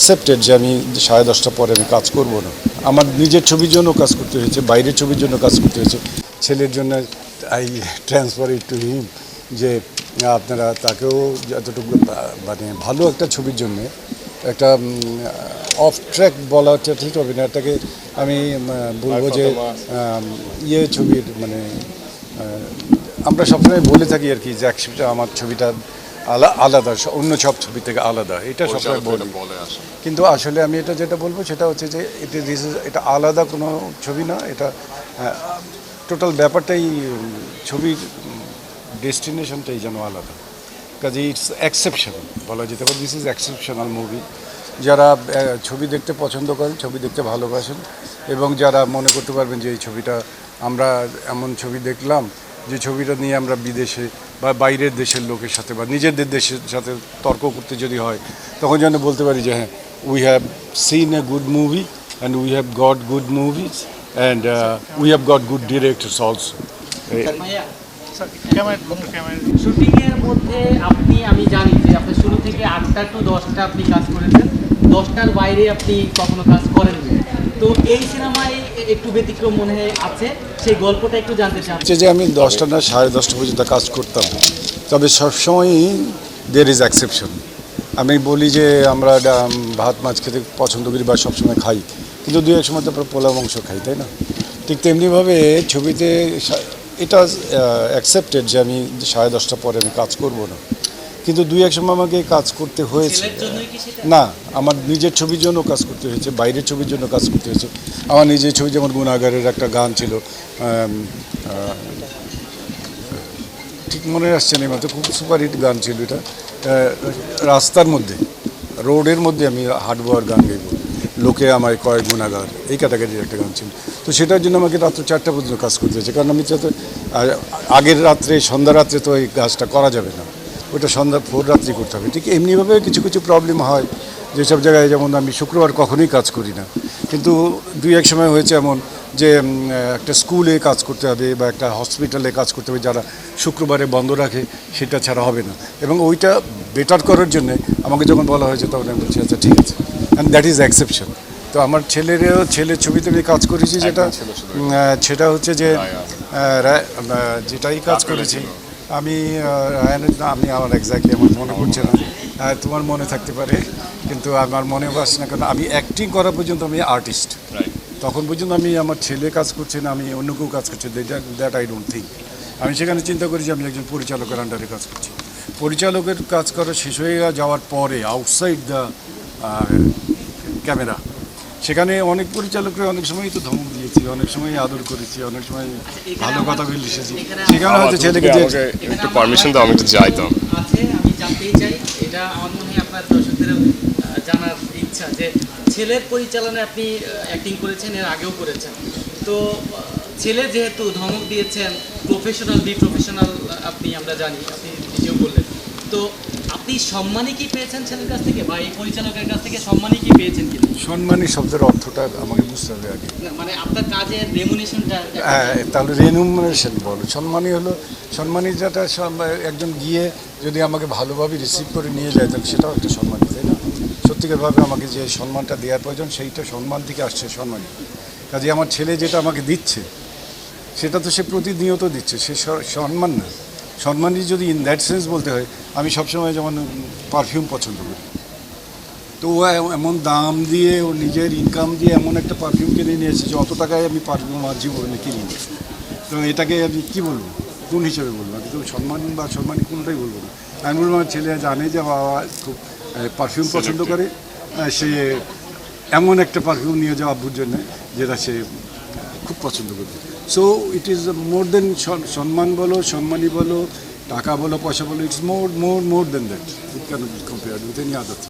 Accepted যে আমি সাড়ে দশটা পরে আমি কাজ করব না। আমার নিজের ছবির জন্য কাজ করতে হয়েছে বাইরের ছবির জন্য কাজ করতে হয়েছে। ছেলের জন্য I transfer it to him যে আপনারা তাকেও যতটুকু মানে ভালো একটা ছবির জন্য একটা অফ ট্র্যাক বলা হচ্ছে ঠিক হবে না? এটাকে আমি বলব যে ইয়ে ছবির মানে আমরা সবসময় বলে থাকি আর কি যে আমার ছবিটা আলাদা অন্য সব ছবি থেকে আলাদা এটা সবসময় বলি। কিন্তু আসলে আমি এটা যেটা বলব সেটা হচ্ছে যে এটা দিস ইজ এটা আলাদা কোনো ছবি না এটা টোটাল ব্যাপারটাই ছবির ডেস্টিনেশনটাই যেন আলাদা। কাজে ইটস এক্সেপশন বলা যেতে পারে দিস ইজ এক্সেপশনাল মুভি যারা ছবি দেখতে পছন্দ করেন ছবি দেখতে ভালোবাসেন এবং যারা মনে করতে পারবেন যে এই ছবিটা আমরা এমন ছবি দেখলাম যে ছবিটা নিয়ে আমরা বিদেশে বা বাইরের দেশের লোকের সাথে বা নিজেদের দেশের সাথে তর্ক করতে যদি হয় তখন যেন বলতে পারি যে হ্যাঁ we have seen a good movie and we have got good movies and we have got good directors also মধ্যে আপনি আমি জানি যে আপনি শুরু থেকে আটটা টু দশটা আপনি কাজ করেছেন। দশটার বাইরে আপনি কখনো কাজ করেননি। তো এই সিনেমায় একটু ব্যতিক্রম মনে আছে, সেই গল্পটা একটু জানতে যে আমি দশটা না, সাড়ে দশটা পর্যন্ত কাজ করতাম। তবে সবসময়ই দের ইজ অ্যাকসেপশন আমি বলি যে আমরা ভাত, মাছ খেতে পছন্দ করি বা সবসময় খাই। কিন্তু দু এক সময় তো পোলা মাংস খাই, তাই না? ঠিক তেমনিভাবে ছবিতে এটা অ্যাকসেপ্টেড যে আমি সাড়ে দশটা পরে আমি কাজ করব না। কিন্তু দুই এক সময় আমাকে কাজ করতে হয়েছে। না আমার নিজের ছবির জন্য কাজ করতে হয়েছে বাইরের ছবির জন্য কাজ করতে হয়েছে। আমার নিজের ছবি যেমন গুণাগারের একটা গান ছিল ঠিক মনে আসছে না মাত্র খুব সুপারহিট গান ছিল এটা। রাস্তার মধ্যে রোডের মধ্যে আমি হাটবোয়ার গান গাইব। লোকে আমায় কয়েক গুণাগার এই ক্যাটাগরির একটা গান ছিল। তো সেটার জন্য আমাকে রাত্র চারটা পর্যন্ত কাজ করতে হয়েছে কারণ আমি যাতে আগের রাত্রে সন্ধ্যা রাত্রে তো এই কাজটা করা যাবে না। ওটা সন্ধ্যা ভোর রাত্রি করতে হবে। ঠিক এমনিভাবে কিছু কিছু প্রবলেম হয় যেসব জায়গায় যেমন আমি শুক্রবার কখনোই কাজ করি না। কিন্তু দুই এক সময় হয়েছে এমন যে একটা স্কুলে কাজ করতে হবে বা একটা হসপিটালে কাজ করতে হবে যারা শুক্রবারে বন্ধ রাখে সেটা ছাড়া হবে না। এবং ওইটা বেটার করার জন্য আমাকে যখন বলা হয়েছে তখন আমি বলছি আচ্ছা ঠিক আছে। অ্যান্ড দ্যাট ইজ অ্যাকসেপশন তো আমার ছেলেরও ছেলের ছবিতে আমি কাজ করেছি যেটা সেটা হচ্ছে যে যেটাই কাজ করেছি। আমি আমি আমার এক্স্যাক্টলি আমার মনে পড়ছে না। তোমার মনে থাকতে পারে কিন্তু আমার মনে আসছে না কারণ আমি অ্যাক্টিং করা পর্যন্ত আমি আর্টিস্ট তখন পর্যন্ত আমি আমার ছেলে কাজ করছে না আমি অন্য কেউ কাজ করছে দ্যাট আই ডোন্ট থিঙ্ক আমি সেখানে চিন্তা করি যে আমি একজন পরিচালকের আন্ডারে কাজ করছি। পরিচালকের কাজ করা শেষ হয়ে যাওয়ার পরে আউটসাইড দ্য ক্যামেরা সেখানে অনেক পরিচালকরা অনেক সময় তো ধমক দিয়েছি অনেক সময় আদর করেছি অনেক সময় ভালো কথা বলে এসেছি। সেখানে হয়তো ছেলেকে যে একটু পারমিশন দাও আমি একটু যাইতাম আছে আমি জানতেই চাই এটা আমার মনে হয় আপনার দর্শকদেরও আহ, জানার ইচ্ছা যে ছেলের পরিচালনায় আপনি অ্যাক্টিং করেছেন এর আগেও করেছেন। তো ছেলে যেহেতু ধমক দিয়েছেন প্রফেশনাল বি প্রফেশনাল আপনি আমরা জানি আপনি নিজেও বললেন। তো আপনি সম্মানই কি পেয়েছেন ছেলের কাছ থেকে বা এই পরিচালকের কাছ থেকে সম্মানই কি পেয়েছেন কি? সম্মানী শব্দের অর্থটা আমাকে বুঝতে হবে আগে। মানে আপনার কাজের রেমুনেশনটা হ্যাঁ তাহলে রেনুমারেশন বলো। সম্মানী হলো সম্মানী যেটা একজন গিয়ে যদি আমাকে ভালোভাবে রিসিভ করে নিয়ে যায় তাহলে সেটাও একটা সম্মানী তাই না? সত্যিকারভাবে আমাকে যে সম্মানটা দেওয়ার প্রয়োজন সেইটা সম্মান থেকে আসছে সম্মানী কাজে আমার ছেলে যেটা আমাকে দিচ্ছে সেটা তো সে প্রতিনিয়ত দিচ্ছে সে সম্মান না। সম্মানই যদি ইন দ্যাট সেন্স বলতে হয় আমি সবসময় যেমন পারফিউম পছন্দ করি তো ও এমন দাম দিয়ে ও নিজের ইনকাম দিয়ে এমন একটা পারফিউম কিনে নিয়ে এসেছে অত টাকায় আমি পারফিউম আমার জীবনে কিনিনি। তো এটাকে আমি কী বলব? কোন হিসেবে বলব। আমি তো সম্মান বা সম্মানী কোনটাই বলব না। আমি বলব আমার ছেলে জানে যে বাবা খুব পারফিউম পছন্দ করে সে এমন একটা পারফিউম নিয়ে যাওয়া আব্বুর জন্য যেটা সে খুব পছন্দ করবে সো ইট ইজ মোর দেন সম্মান বলো সম্মানী বলো টাকা বলো, পয়সা বলো it's more more more than that it can compare with any other